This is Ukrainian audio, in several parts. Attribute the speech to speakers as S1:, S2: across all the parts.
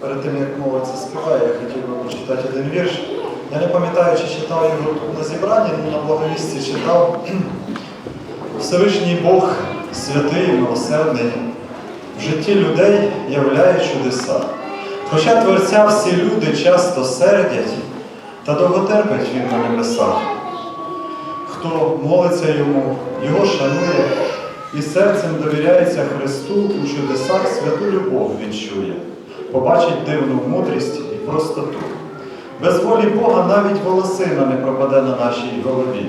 S1: перед тим, як це співає, я хотів би прочитати один вірш. Я не пам'ятаю, чи читав його тут на зібранні, але на благовісті читав. Всевишній Бог, святий милосердний, в житті людей являє чудеса. Хоча Творця всі люди часто сердять, та довго терпить він на небесах. Хто молиться йому, його шанує і серцем довіряється Христу у чудесах святу любов відчує, побачить дивну мудрість і простоту. Без волі Бога навіть волосина не пропаде на нашій голові.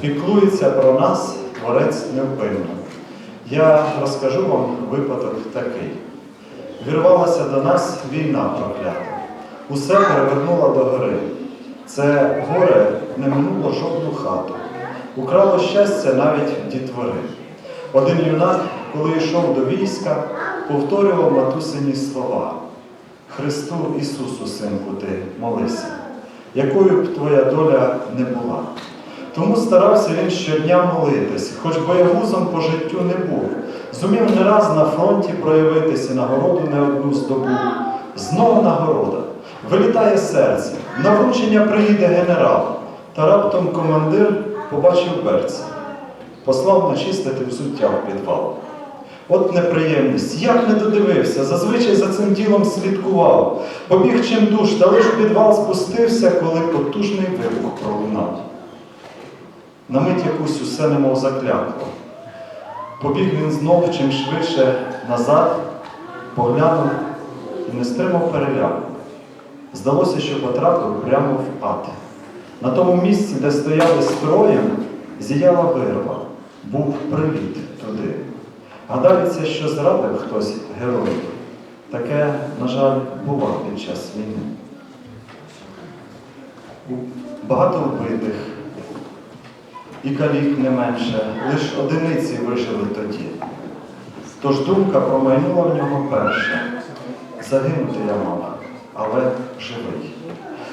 S1: Піклується про нас Творець невпинно. Я розкажу вам випадок такий. Вірвалася до нас війна проклята. Усе перевернула до гори. Це горе не минуло жодну хату. Украло щастя навіть дітвори. Один юнак, коли йшов до війська, повторював матусині слова. Христу Ісусу, синку, ти молися, якою б твоя доля не була. Тому старався він щодня молитись, хоч боягузом по життю не був. Зумів не раз на фронті проявитися, нагороду не одну здобув. Знову нагорода. Вилітає серце, на вручення приїде генерал, та раптом командир побачив берця, послав начистити взуття в підвал. От неприємність, як не додивився, зазвичай за цим ділом слідкував. Побіг чим душ, та лиш підвал спустився, коли потужний вибух пролунав. На мить якусь усе немов заклякло. Побіг він знов чим швидше назад, поглянув і не стримав переляку. Здалося, що потрапив прямо в ад. На тому місці, де стояли строєм, зіяла вирва, був приліт туди. Гадається, що зрадив хтось герой. Таке, на жаль, бувало під час війни. Багато вбитих, і калік не менше, лиш одиниці вижили тоді. Тож думка промайнула в нього перша. Загинути я мав, але живий.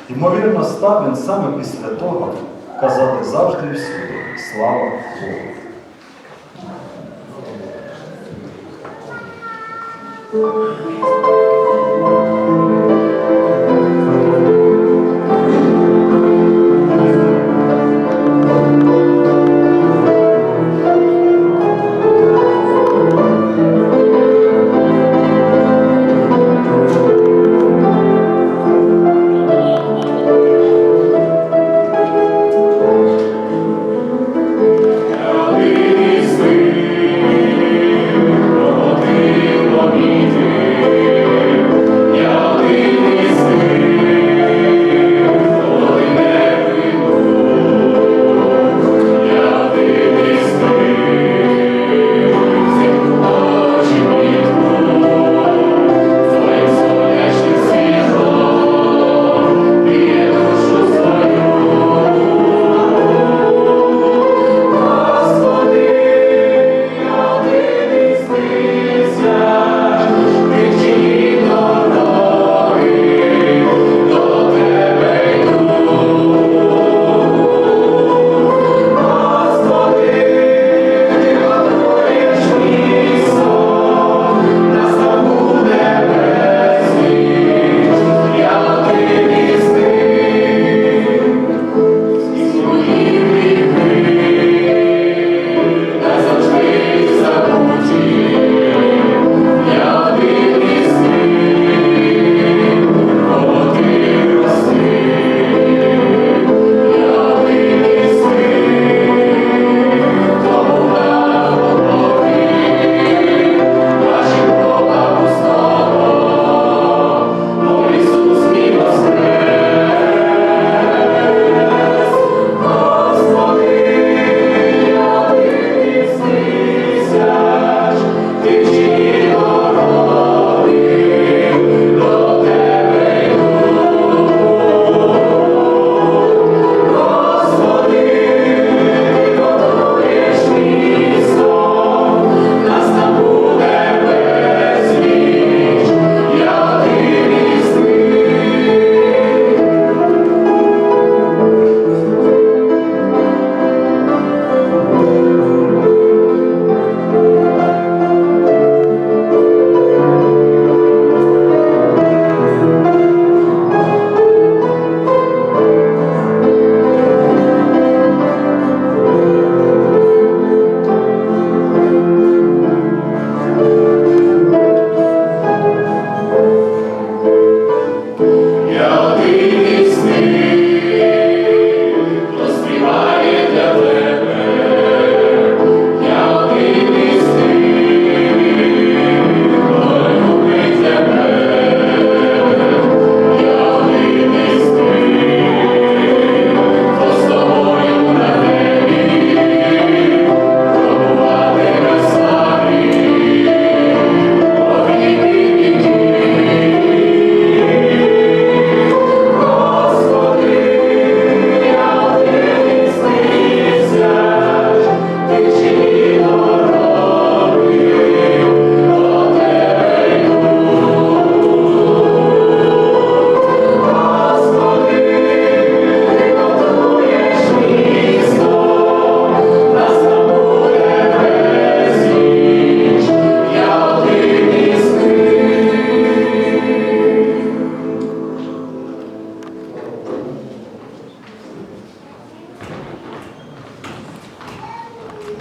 S1: Ймовірно, став він саме після того казати завжди і всюди слава Богу.
S2: Thank you.